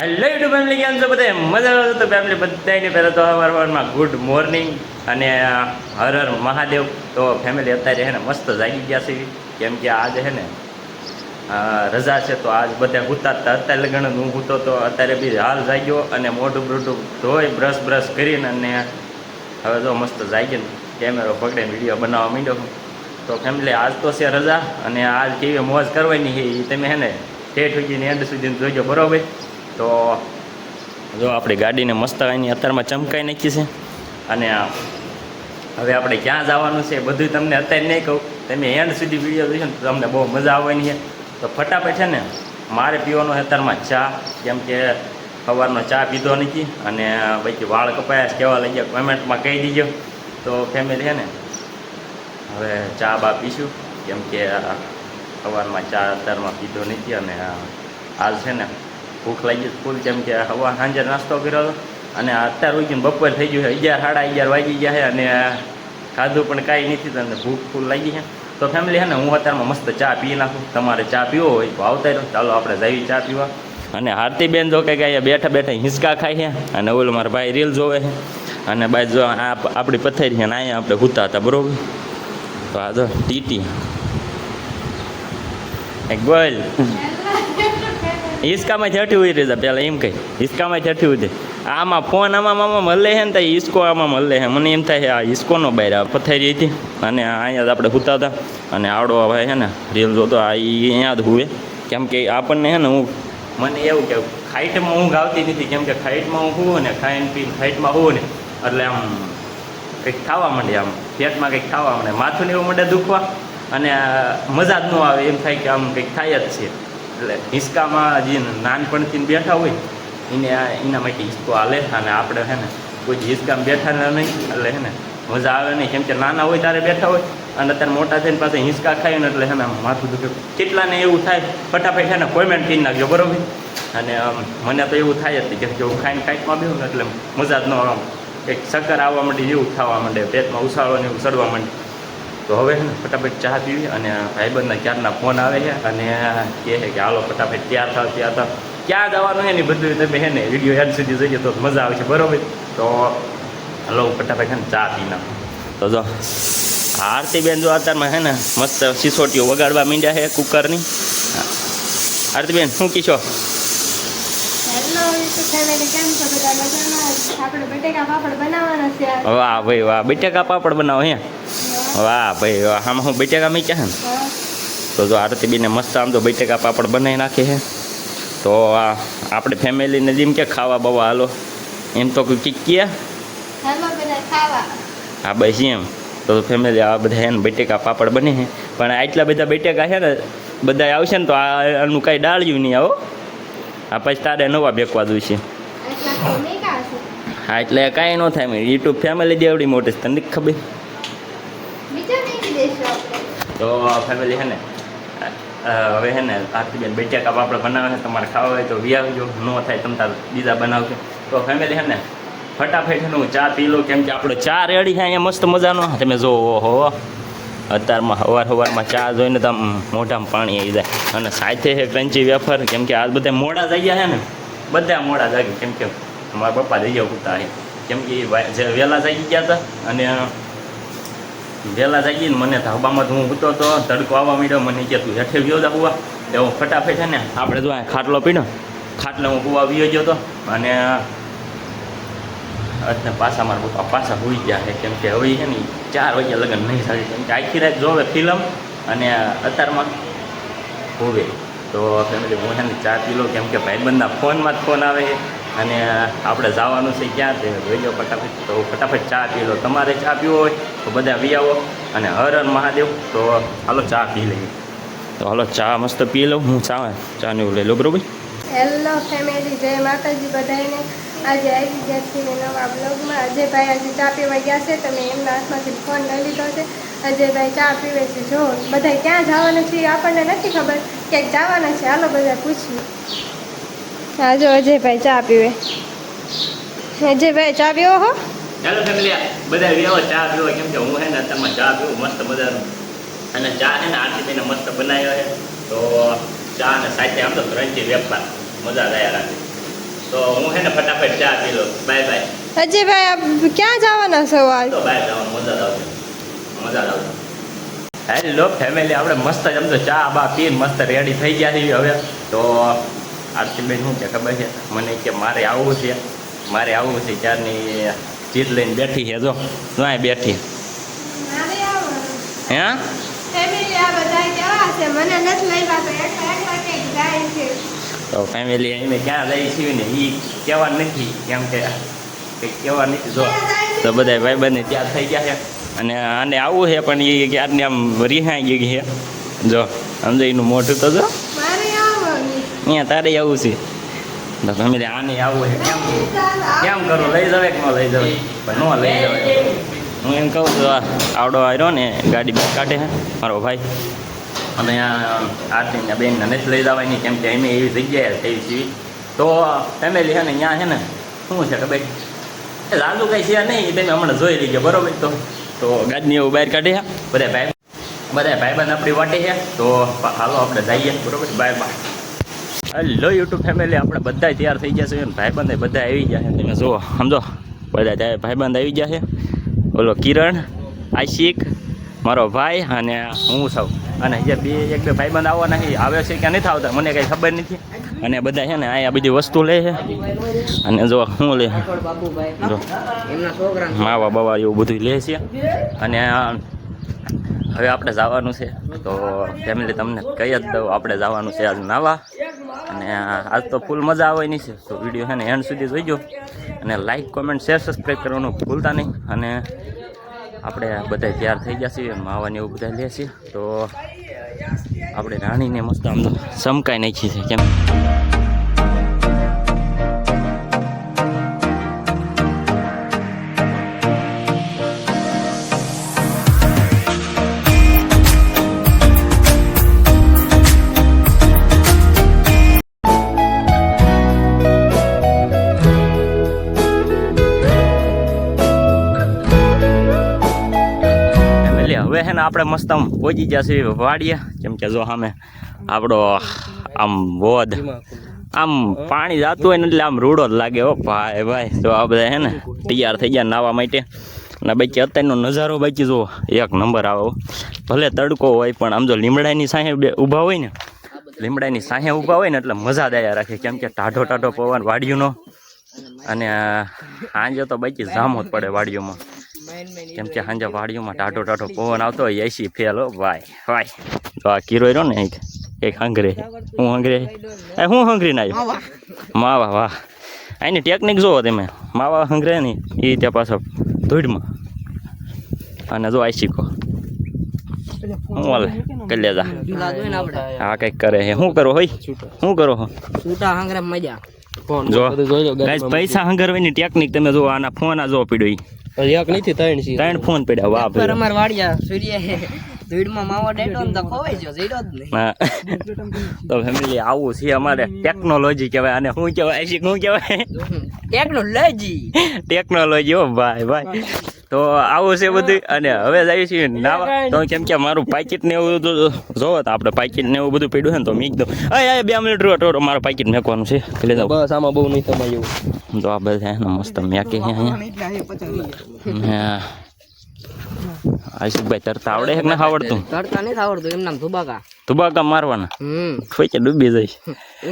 Hello YouTube family કેમ છો બધા? મજા આવે તો ફેમિલી બધાને પહેલાં તો સવારમાં ગુડ મોર્નિંગ અને હર હર મહાદેવ. તો ફેમિલી અત્યારે છે ને મસ્ત જાગી ગયા છે. કેમ કે આજે છે ને રજા છે તો આજ બધા હુતા હતા. અત્યારે લગ્ન હું હૂતો તો અત્યારે બી હાલ જાગ્યો અને મોઢું બ્રોઢું ધોઈ બ્રશ બ્રશ કરીને અને હવે તો મસ્ત જાગીને કેમેરો પકડીને વીડિયો બનાવવા માંડ્યો તો ફેમિલી આજ તો છે રજા અને આજ કેવી મોજ કરવાની છે એ તમે હે ને ઠેઠ સુધીને એન્ડ સુધી જોઈજો બરોબર? તો જો આપણી ગાડીને મસ્ત એની અત્યારમાં ચમકાઈ નાખી છે. અને હવે આપણે ક્યાં જવાનું છે બધું તમને અત્યારે નહીં કહું. તમે એન્ડ સુધી વીડિયો જોઈશો ને તમને બહુ મજા આવવાની છે. તો ફટાફટ છે ને મારે પીવાનો અત્યારમાં ચા. કેમ કે સવારનો ચા પીધો નથી અને પછી વાળ કપાયા કહેવા લઈ ગયા કોમેન્ટમાં કહી દીજો. તો ફેમિલી છે ને, હવે ચા બા પીશું. કેમ કે સવારમાં ચા અત્યારમાં પીધો નથી અને આજ છે ને ભૂખ લાગી ફૂલ જેમ કે હવા સાંજે નાસ્તો કર્યો હતો. અને અત્યાર ઉઠીને બપોર થઈ ગયું છે, અગિયાર, સાડા અગિયાર વાગી ગયા છે અને ખાધું પણ કાંઈ નથી તમને ભૂખ ફૂલ લાગી છે. તો ફેમિલી છે ને, હું અત્યારમાં મસ્ત ચા પી નાખું. તમારે ચા પીવો હોય તો આવતા રહ્યો ચાલો, આપણે જઈએ ચા પીવા. અને હાર્તીબેન જો કે અહીંયા બેઠા બેઠા હિંચકા ખાય છે, અને ઓલો મારા ભાઈ રીલ જોવે છે. અને બાજુ જો આપણી પથારી છે ને, અહીંયા આપણે હુતા હતા, બરોબર? તો આ જો, ટીટી. એક બોલ. હિસકામાં છઠી હોય રહે પેલા એમ કહી. હિસકામાં છઠી હોય આમાં ફોન આમાં આમાં મળે છે ને તો હિસકો આમાં મળે છે. મને એમ થાય આ હિસકોનો બહાર આ પથારી હતી અને અહીંયા જ આપણે હુતા હતા. અને આવડો ભાઈ છે ને, રીલ જોતો આ અહીંયા જ હુએ. કેમ કે આપણને છે ને હું, મને એવું કે ખાઈટમાં ઊંઘ આવતી નથી. કેમ કે ખાઈટમાં હું હુવું ને, ખાઈને પીને ખાઈટમાં હુવું ને. એટલે આમ કંઈક ખાવા માંડે આમ. પેટમાં કંઈક ખાવા માંડે. માથું ને એવું માંડે દુખવા. અને મજા જ ન આવે એમ થાય કે આમ કંઈક થાય જ છે. એટલે હિંચકામાં જે નાનપણથી બેઠા હોય, એને એના માટે હિંચકો હાલે અને આપણે હે ને કોઈ હિંચકામાં બેઠા નહીં, એટલે હે ને મજા આવે નહીં. કેમ કે નાના હોય ત્યારે બેઠા હોય અને અત્યારે મોટા થઈને પાસે હિંચકા ખાય ને એટલે હે ને માથું દુખે. કેટલાને એવું થાય, ફટાફટ હે ને કોમેન્ટ કરી નાખજો, બરોબર? અને મને તો એવું થાય જ કેમ કે હું ખાઈને કાંઈકમાં બેહું એટલે મજા જ ન આવે. કંઈક ચક્કર આવવા માંડે જેવું થવા માંડે, પેટમાં ઉછાળો ને એવું ચડવા માંડે. તો હવે છે ને ફટાફટ ચા પીવી અને ભાઈબંધના ક્યારના ફોન આવે છે અને કહે છે કે હાલો ફટાફટ તૈયાર થાવ તૈયાર થાવ. ક્યાં જવાનું છે ને બધું તમે છે ને વીડિયો હેડ સુધી જઈએ તો મજા આવશે બરોબર? તો હલો હું ફટાફટ છે ને ચા પી નાખું. તો જો આરતીબેન જો અત્યારમાં છે ને મસ્ત સિસોટીઓ વગાડવા માંડ્યા છે કુકરની. આરતીબેન શું કીશો છો? છે. વાહ ભાઈ વાહ બેટેકા પાપડ બનાવો હે. વાહ ભાઈ આમાં હું બટેકા મૂક્યા છે ને? તો જો આરતીબીને મસ્ત આમ તો બટેકા પાપડ બનાવી નાખે છે. તો આ આપણે ફેમિલીને જેમ કે ખાવા બાવા હાલો. એમ તો કોઈ હા બસ એમ. તો ફેમિલી આ બધા હે ને બટેકા પાપડ બને છે. પણ આટલા બધા બટેકા છે ને બધા આવશે ને તો આનું કાંઈ ડાળ્યું નહીં આવો. આ પછી તારે નવા બેકવા મેકા છે હા એટલે કાંઈ ન થાય યુટ્યુબ ફેમિલી દેવડી મોટી તને ખબર બીજા મેકી દઈશું આપણે તો ફેમિલી છે ને હવે છે ને આરતીબેન કાપ આપણે બનાવે છે, તમારે ખાવા હોય તો વ્યાવજો ન થાય તમે તાર બીજા બનાવજો. તો ફેમિલી છે ને, ફટાફટ હું ચા પી લો કેમ કે આપણો ચા રેડી છે, અહીંયા મસ્ત મજાનો. તમે જો ઓહો. અત્યારમાં સવાર સવારમાં ચા જોઈને તો આમ મોઢામાં પાણી આવી જાય. અને સાથે છે ક્રંચી વેફર, કેમ કે આજ બધા મોડા જગ્યા છે ને, બધા મોડા જાગે કેમ કે મારા પપ્પા જઈ ગયા ઉતા છે કેમ કે જે વહેલા જાગી ગયા હતા, અને વહેલા જાગીને મને ધાબામાં તો હું હતો તો તડકો આવવા માંડ્યો, મને કે તું હેઠે વ્યો જા હુવા. હું ફટાફટ છે ને આપણે જો ખાટલો પીડો ખાટલે હું હુવા વ્યો ગયો હતો અને અત્યારે પાછા મારા પપ્પા પાછા હોઈ ગયા છે, કેમ કે હવે છે ને ચાર વાગ્યા લગ્ન નહીં થાય, કેમ કે આખી રાત જોવે ફિલ્મ અને અત્યારમાં હોવે. તો ફેમિલી હું છે ને ચા પી લો કેમ કે ભાઈબંધના ફોનમાં જ ફોન આવે છે. અને આપણે જવાનું છે ક્યાં તે જોઈ લો ફટાફટ. તો ફટાફટ ચા પી લો તમારે ચા પીવો હોય તો બધા પી આવો. અને હર હર મહાદેવ. તો હાલો ચા પી લઈએ. તો હાલો ચા મસ્ત પી લઉં. હું ચા ચા ને એવું લઈ લો બરોબર? હેલો ફેમિલી જય માતાજી બધાને આજે આવી ગયા છીએ નવા બ્લોગમાં અજયભાઈ આજે ચા પીવા ગયા છે. તમે એમના હાથમાંથી ફોન લઈ લીધો છે. અજયભાઈ ચા પીવે છે. જો બધા ક્યાં જવાના છે આપણને નથી ખબર. ક્યાંક જવાના છે. હાલો બધા પૂછીએ. હા જો અજયભાઈ ચા પીવે. અજયભાઈ ચા પીવો હો. ચાલો ફેમિલી બધા વ્યવો ચા પીવો. કેમ કે હું હે ને અત્યારમાં ચા પીવું મસ્ત મજાનું. અને ચા છે ને આરતીબેને મસ્ત બનાવ્યો છે. તો ચા અને સાથે આમ તો ક્રંચી વેપાર. મજા થયા રાખે તો હું છે ને ફટાફટ ચા પી લો બાય બાય. અજયભાઈ આપ ક્યાં જવાના છો આજ? તો બહાર જવાનું મજા આવશે. મજા આવશે. હેલો ફેમિલી આપણે મસ્ત જમતો તો ચા બા પીને મસ્ત રેડી થઈ ગયા છીએ હવે. તો આરતીબેન શું કે ખબર છે? મને કે મારે આવવું છે. મારે આવવું છે ત્યારની જીત લઈને બેઠી છે જો. ના બેઠી. હે? તો એને ફેમિલી અમે ક્યાં જઈએ છીએ ને? એ કહેવા નથી. કેમ કે કહેવા નથી. જો તો બધા ભાઈબંધને ત્યાં થઈ ગયા છે. અને આને આવવું છે પણ એ ક્યારની આમ રિહાઈ ગઈ છે. જો સમજો એનું મોઢું તો જો. અહીંયા તારે આવું છે તો ફેમિલી આને આવવું છે કેમ કેમ કરું લઈ જવાય કે ન લઈ જવાય પણ ન લઈ જવાય હું એમ કહું છું આ આવડો આવ્યો ને ગાડી બેગ કાઢે છે મારો ભાઈ અને આ આરતીના બેનને નથી લઈ જવાની કેમ કે એમ એવી જગ્યાએ થઈ છીએ તો ફેમિલી છે ને અહીંયા છે ને શું છે ખબર એ લાલુ કંઈ છે નહીં એ તમે હમણાં જોઈ લીધો બરોબર તો તો ગાડીને એવું બહાર કાઢે છે બધા ભાઈ બધા ભાઈબંધ આપણી વાટે છે તો હાલો આપણે જઈએ બરોબર bye bye hello YouTube family આપણે બધા તૈયાર થઈ ગયા છે અને ભાઈબંધ બધા આવી ગયા તમે જુઓ, સમજો? બધા ભાઈબંધ આવી ગયા છે. ઓલો કિરણ, આશિક, મારો ભાઈ અને હું સૌ. અને જે બે એક બે ભાઈબંધ આવવાના આવે છે કે નથી આવતા? મને કંઈ ખબર નથી. અને બધા છે ને અહીંયા બધી વસ્તુ લે છે. અને જો શું લે જો માવા બાવા એવું બધું લે છે. અને હવે આપણે જવાનું છે. તો ફેમિલી તમને કહી જ દઉં. આપણે જવાનું છે આજ નાવા. અને આજ તો ફૂલ મજા આવવાની છે. તો વીડિયો છે ને એન્ડ સુધી જોઈજો. અને લાઇક કોમેન્ટ શેર સબસ્ક્રાઈબ કરવાનું ભૂલતા નહીં. અને આપણે બધા તૈયાર થઈ ગયા છીએ, માવાને એવું બધા લે છે. તો આપણે રાણીને મસ્ત આમ ચમકાઈ નાખીએ છીએ કેમ? હવે છે ને આપણે મસ્ત આમ પહોંચી ગયા છીએ વાડીએ. કેમ કે જો સામે આપણો આમ વોદ. આમ પાણી જાતું હોય ને એટલે આમ રૂડો જ લાગે હો ભાઈ ભાઈ. તો આ બધા છે ને તૈયાર થઈ ગયા નાવા માટે. અને બાકી અત્યારનો નજારો બાકી જુઓ, એક નંબર આવે. ભલે તડકો હોય પણ આમ જો લીમડાની સાહે ઊભા હોય ને, લીમડાની સાહે ઊભા હોય ને એટલે મજા દયા રાખે. કેમ કે ટાઢો ટાઢો પવન વાડીઓનો. અને સાંજે તો બાકી જામો જ પડે વાડીઓમાં. કેમ કે સાંજે વાડીઓમાં ટાઢો ટાઢો પવન આવતો હોય એસી ફેલ હો ભાઈ ભાઈ. તો આ કીરો રહ્યો ને એક એક હંગરે. હું હંગરે? એ હું હંગરી ના મા માવા વાહ. આની ટેકનિક જોવો તમે. માવા હંગરે નહીં એ ત્યાં પાછો ધૂળમાં. અને જો આ શીખો. હું હાલે? આપણે હા કંઈક કરે છે શું કરો હોય? શું કરો હો? છૂટા હંગરે મજા જો. પૈસા હંગરવાની ટેકનિક તમે જો આના ફોન આ જો પીડ્યો ઈ. એક નથી ત્રણ છે. ત્રણ ફોન પડ્યા વાહ પર અમાર વાડિયા સૂર્ય ધૂળમાં માવો ડેટો ને તો ખોવાઈ ગયો જઈડો જ નહીં. હા. તો ફેમિલી આવું છે અમારે. ટેકનોલોજી કહેવાય અને શું કહેવાય શું કહેવાય? ટેકનોલોજી ટેકનોલોજી ઓ ભાઈ ભાઈ. તો આવું છે બધું અને હવે જઈએ છીએ નાવા. તો કેમ કે મારું પાકીટ ને એવું બધું જોવો તો આપણે પાકીટ ને એવું બધું પડ્યું છે ને તો મીક દઉં. અય બે મિનિટ રૂ ટોટો મારું પાકીટ મેકવાનું છે. એટલે બસ આમાં બહુ નહીં તમારે એવું. તો આ બધા છે ને મસ્ત મેકી છે અહીંયા. આશુભાઈ તરતા આવડે છે કે ના આવડતું? તરતા નથી આવડતું એમ નામ ધુબાકા. ધુબાકા મારવાના. હમ. કોઈ ડૂબી જાય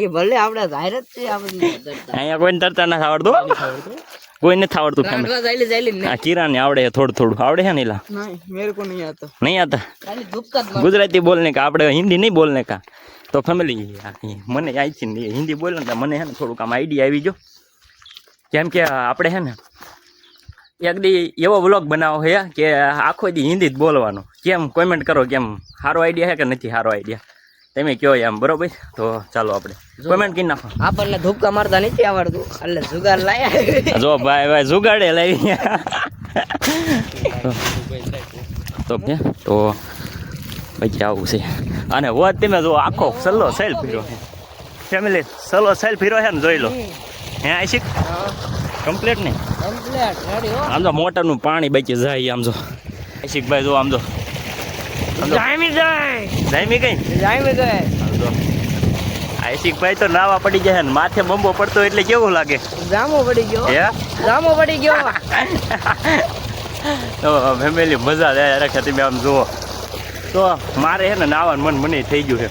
એ ભલે આપણે જાહેર જ છે આપણે અહીંયા કોઈને તરતા નથી આવડતું? કોઈ નથી આવડતું ફેમિલી આ કિરાને આવડે છે થોડું થોડું. આવડે છે નીલા? નહીં આતા ગુજરાતી બોલને કા આપણે હિન્દી નહીં બોલને કા. તો ફેમિલી મને આવી છે હિન્દી બોલે ને તો મને છે ને થોડુંક આમ આઈડિયા આવી જો કેમ કે આપણે છે ને એક દી એવો વ્લોગ બનાવો છે કે આખો દી હિન્દી જ બોલવાનું. કેમ કોમેન્ટ કરો કેમ સારો આઈડિયા છે કે નથી સારો આઈડિયા તમે કયો એમ બરોબર? તો ચાલો આપણે. કોમેન્ટ કરી નાખો. આપણને ધુક્કા મારતા નથી આવડતું. એટલે જુગાર લાયા. જો ભાઈ ભાઈ જુગાડે લાવી. તો કે તો પછી આવું છે. અને હોત તમે જો આખો સલ્લો સેલ ફીરો ફેમિલી સલ્લો સેલ ફીરો છે ને જોઈ લો. હે આશિક? કમ્પ્લીટ નહીં કમ્પ્લીટ રેડી હો. આમ તો મોટરનું પાણી બચી જાય આમ જો. આશિકભાઈ જો આમ જો. આમ જો. જામી જાય. જામી ગઈ. આમ જો. આશિકભાઈ તો નાવા પડી ગયા ને માથે બંબો પડતો એટલે કેવું લાગે? જામો પડી ગયો. હે? જામો પડી ગયો. તો ફેમિલી મજા જ આવ્યા રાખે તમે આમ જુઓ. તો મારે છે ને નાવાનું મન મને થઈ ગયું છે.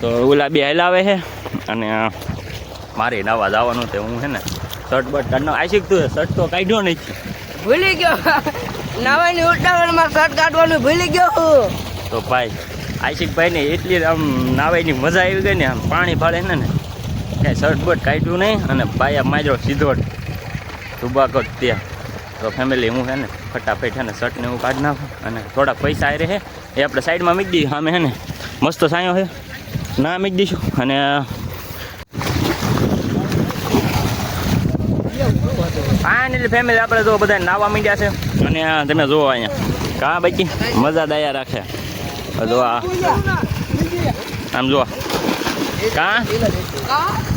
તો ઓલા બે હલાવે છે અને મારે નાવા જવાનું તે હું છે ને શર્ટ બટ કાઢનો આશિક તું શર્ટ તો કાઢ્યો નહીં. ભૂલી ગયો. નાવાની ઉતાવળમાં શર્ટ કાઢવાનું ભૂલી ગયો તો ભાઈ આશિકભાઈ ને એટલી આમ નાવાની મજા આવી ગઈ ને આમ પાણી ભાળે ને ને, કાંઈ શર્ટ કાઢ્યું નહીં અને આ માર્યો સીધો ધુબાકો ત્યાં. તો ફેમિલી હું હે ને, ફટાફટ છે ને શર્ટને હું કાઢી નાખું અને થોડાક પૈસા આવી રહે એ આપણે સાઈડમાં મૂકી દઈએ સામે હે ને. મસ્ત સાયો છે ના મૂકી દઈશું અને ફાઇનલી ફેમિલી આપણે જો બધા નાવા માંડ્યા છે. અને તમે જોવો અહીંયા, કા બાકી? મજા દયા રાખે. જો આ આમ જુઓ કા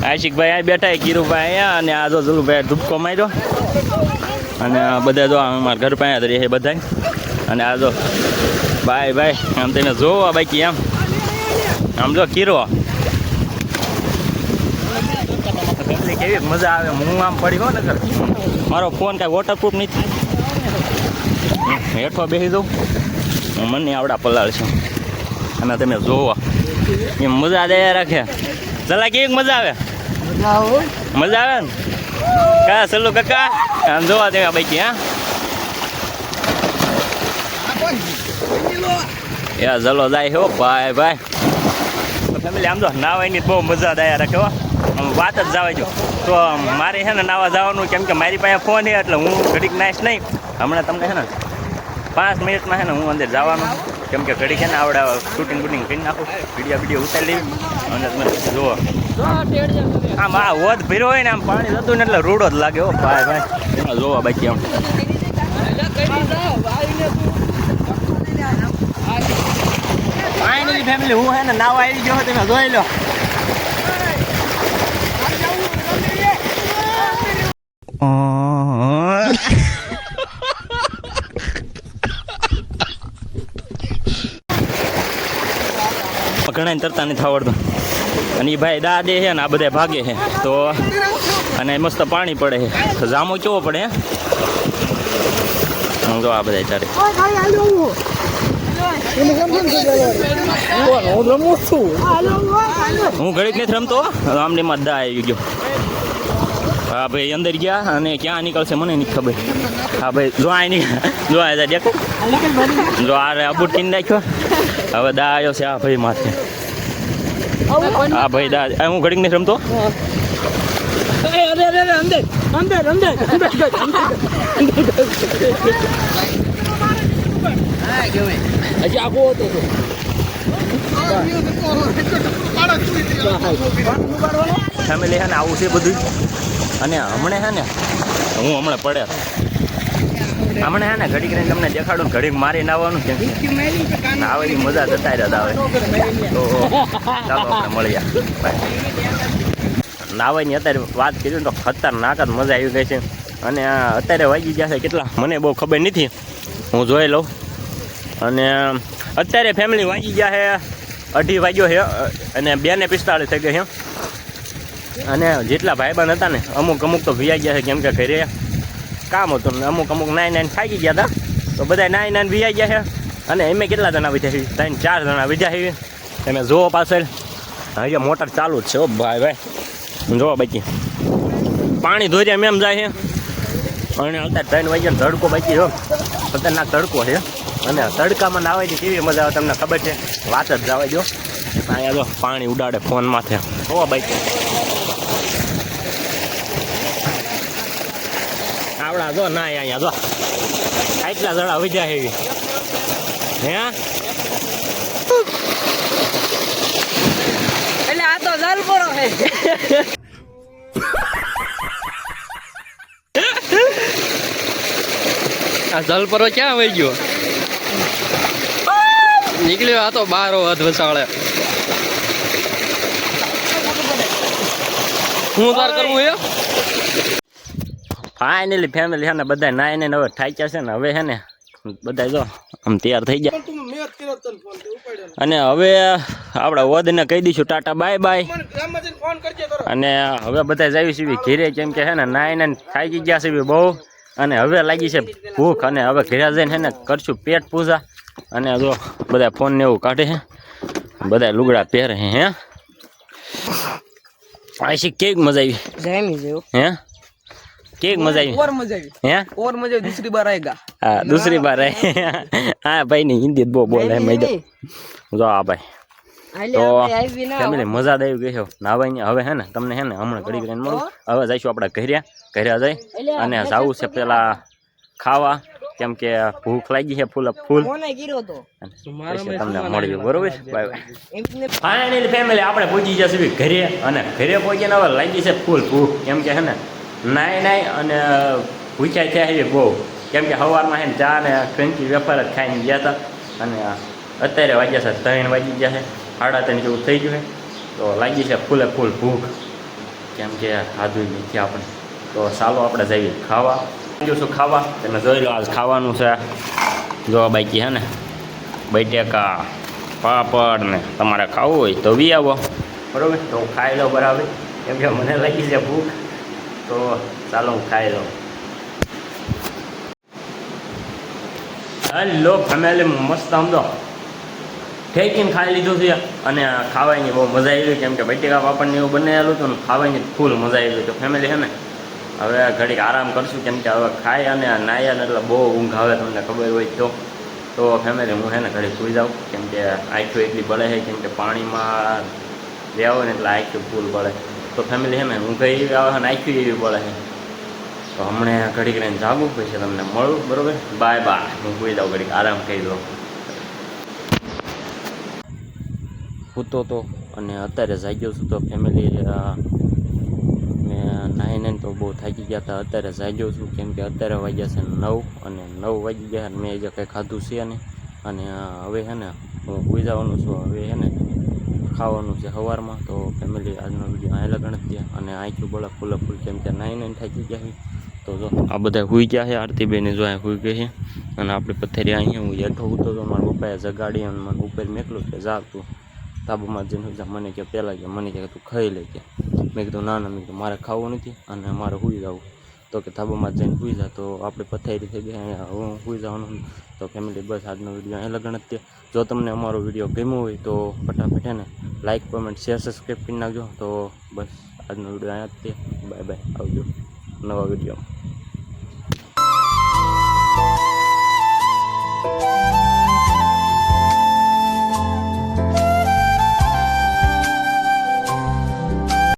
આશિકભાઈ આ બેઠા કીરુભાઈ અહીંયા અને આ જો જુલુભાઈ ધૂપકો માર્યો અને બધા જો અમારા ઘર પાસે જ રહે બધા અને આ જો ભાઈ ભાઈ આમ તેને જોવો બાકી એમ આમ જો કીરો કેવી મજા આવે હું આમ પડી ગયો ને મારો ફોન કાંઈ વોટરપ્રૂફ નથી હેઠો બેસી દઉં મને આવડા પલાળ છું અને તમે જોવો. એમ મજા દે રાખે. ચલા કેવી મજા આવે? મજા આવે ને? કા સલ્લુ કાકા. આમ જોવા દેવા બાઈકી હા? યા ચલો જાય હો. ભાઈ ભાઈ. ફેમિલી આમ તો નાવાની બહુ મજા દયા રાખે હો. આમ વાત જ જવા જો તો મારે છે ને નાવા જવાનું કેમ કે મારી પાસે ફોન છે એટલે હું ઘડીક નાઈશ નહીં. હમણાં તમને છે ને પાંચ મિનિટમાં છે ને હું અંદર જવાનું. કેમ કે ઘડીક છે ને આવડે શૂટિંગ બુટિંગ કરી નાખું. વીડિયો વીડિયો ઉતારી લેવી અને તમે જુઓ. આમ આ વધ ભીરો હોય ને, આમ પાણી જતું ને એટલે રૂડો જ લાગે. હો ભાઈ ભાઈ. એમાં જોવા બાકી આમ. ફેમિલી હું હે ને, નાવા આવી ગયો તમે જોઈ લો. ઘણા તરતા નથી આવડતું. અને એ ભાઈ દા દે છે ને આ બધા ભાગે છે. તો અને મસ્ત પાણી પડે છે. તો જામો કેવો પડે? હે જો આ બધા ચારે હું ઘડીક નથી રમતો આમની માં દા આવી ગયો. હા ભાઈ, અંદર ગયા અને ક્યાં નીકળશે મને નહીં ખબર. હા ભાઈ, જો આ નહીં જો આ દેખો. જો આ રે અબુટ કિન નાખ્યો. હવે દા આવ્યો છે આ ભાઈ માથે. હા ભાઈ દા હું ઘડીક નથી રમતો? ફેમિલી આવું છે બધું? અને હમણે છે ને, હું હમણાં પડે હમણાં છે ને ઘડીક રહીને તમને દેખાડું ઘડીક મારીને આવવાનું છે. આવે એ મજા જતા રહ્યા આવે તો ચાલો આપણે મળીએ. નાવાની અત્યારે વાત કરી તો ખતરનાક જ મજા આવી ગઈ છે. અને અત્યારે વાગી ગયા છે કેટલા? મને બહુ ખબર નથી. હું જોઈ લઉં. અને અત્યારે ફેમિલી વાગી ગયા છે. અઢી વાગ્યો છે, અને બે ને પિસ્તાળીસ થઈ ગયો છે. અને જેટલા ભાઈબંધ હતા ને, અમુક અમુક તો ભીયા ગયા છે, કેમ કે ઘરે કામ હતું ને અમુક અમુક નાઈ નાઈને થાકી ગયા હતા. તો બધા નાઈ નાઈને ભીયા ગયા છે. અને એમે કેટલા જણા વિધા છે? ત્રણ, ચાર જણા વિધા છે. તમે જુઓ પાછળ હજી મોટર ચાલુ જ છે ઓ ભાઈ ભાઈ. જુઓ બાકી. પાણી ધોર્યા એમ એમ જાય છે. અને અત્યારે ત્રણ વાગ્યા તડકો બાકી જો ખતરનાક તડકો છે. અને તડકામાં નાવાની કેવી મજા આવે, તમને ખબર છે? વાત જ જવા જો અહીંયા જો પાણી ઉડાડે ફોન માથે. ઓ આવડા જો ના અહીંયા જો. આટલા જણા વિજા એવી હે? એટલે આ તો જલપરો છે આ જલપરો ક્યાં વહી ગયો? નીકળ્યો આ તો બારો હાથ વસાળે હું તાર કરવું એ ફાઇનલી ફેમિલી છે ને બધા નાઈને હવે થાક્યા છે ને હવે છે ને બધા જો આમ તૈયાર થઈ ગયા. અને હવે આપણા વદને કહી દઈશું ટાટા બાય બાય. અને હવે બધા જાવી છે ઘેરે કેમ કે હે ને નાઈ ને થાકી ગયા છે બહુ. અને હવે લાગી છે ભૂખ અને હવે ઘેરા જઈને છે ને કરશું પેટ પૂજા. અને જો બધા ફોન ને એવું કાઢે છે. બધા લુગડા પહેરે હે. આ આશી કેક મજા આવી? હે? કેવી મજા આવી ઓર મજા આવી હે? ઓર મજા આવી દૂસરી બાર આયેગા. હા દૂસરી બાર આયે. હા ભાઈ ની હિન્દી બહુ બોલે મેં જો આ ભાઈ. તો ફેમિલી મજા આવી ગઈ ના ભાઈ હવે હે ને તમને હે ને હમણાં ઘડી કરીને મળું. હવે જઈશું આપણે ઘર્યા. ઘર્યા જઈ અને જાવું છે પેલા ખાવા. કેમ કે ભૂખ લાગી છે ફૂલ ફૂલ. તમને મળી બરોબર? ફાઇનલી ફેમિલી આપણે પહોંચી જશે ઘરે અને ઘરે પહોંચીને હવે લાગી છે ફૂલ ભૂખ કેમ કે હે ને નાય નાય અને ભૂખ્યા થયા છે બહુ. કેમ કે સવારમાં છે ને ચા ને ક્રંચી વેફર જ ખાઈને ગયા હતા અને અત્યારે વાગ્યા છે ત્રણ વાગી ગયા છે. સાડા ત્રણ જેવું થઈ ગયું છે. તો લાગી છે ફૂલે ફૂલ ભૂખ. કેમ કે ખાધું નથી આપણે. તો ચાલો આપણે જઈએ ખાવા. જોશું ખાવા? તમે જોઈ લો આજ ખાવાનું છે. જો બાકી હે ને, બટેકા, પાપડ ને તમારે ખાવું હોય તો બી આવો. બરાબર? તો ખાઈ લો બરાબર. કેમ કે મને લાગી છે ભૂખ. તો ચાલો હું ખાઈ લઉં. હેલો ફેમિલી મસ્ત સમજો ઠેકીને ખાઈ લીધું છે અને ખાવાની બહુ મજા આવી કેમ કે બટેકા પાપડને એવું બનાવેલું હતું ને ખાવાની ફૂલ મજા આવી તો ફેમિલી છે ને? હવે ઘડીક આરામ કરશું, કેમ કે હવે ખાઈ અને નાયા ને એટલે બહુ ઊંઘ આવે તમને ખબર હોય તો. તો ફેમિલી, હું છે ને ઘડીક સુઈ જાઉં, કેમ કે આંખો એટલી બળે છે, કેમ કે પાણીમાં રહેવું ને એટલે આંખું ફૂલ બળે. તો ફેમિલી છે મેં ઊંઘ આવે ને આંખી એવી બોલે છે તો હમણાં ઘડીક લઈને જાગું પછી તમને મળું, બરોબર? બાય બાય હું કોઈ જાઉં ઘડીક, આરામ કરી દઉં સૂતો તો, અને અત્યારે જાગ્યો છું તો ફેમિલી મેં નાહી નાઈને તો બહુ થાકી ગયા હતા, અત્યારે જાગ્યો છું, કેમ કે અત્યારે વાગ્યા છે નવ અને નવ વાગી ગયા મેં જે કંઈ ખાધું છે નહીં. અને હવે છે ને, હું સુઈ છું, હવે છે ને ખાવાનું છે સવારમાં તો ફેમિલી આજનો વીડિયો અહીં લગણ જ થયા. અને આંખ્યું બળા ફૂલે ફૂલ, કેમ કે નાઈ નાઈને થાકી ગયા તો જો, આ બધા સુઈ ગયા છે, આરતીબેને જો અહીં સુઈ ગઈ છે. અને આપણે પથેરી અહીંયા, હું હેઠો ઉતો તો મારા પપ્પાએ જગાડી અને મને ઉપર મેકલું કે જા તું. તાબુમાં જઈને જા, મને કે પહેલાં કે, મને કે તું ખાઈ લે કે. મેં કીધું, ના ના. મેં કીધું, મારે ખાવું નથી અને મારે સુઈ જવું. તો કે તાબામાં જઈને સુઈ જા, તો આપણે પથારી થઈ ગઈ, અહીંયા હું સુઈ જવાનું તો ફેમિલી બસ આજનો વીડિયો અહીં લગ્ન જ જો તમને અમારો વીડિયો ગમ્યો હોય તો ફટાફટ હે ને લાઇક કોમેન્ટ શેર સબસ્ક્રાઈબ કરી નાખજો. તો બસ આજનો વીડિયો અહીંયા જ તે બાય બાય આવજો. નવા વીડિયો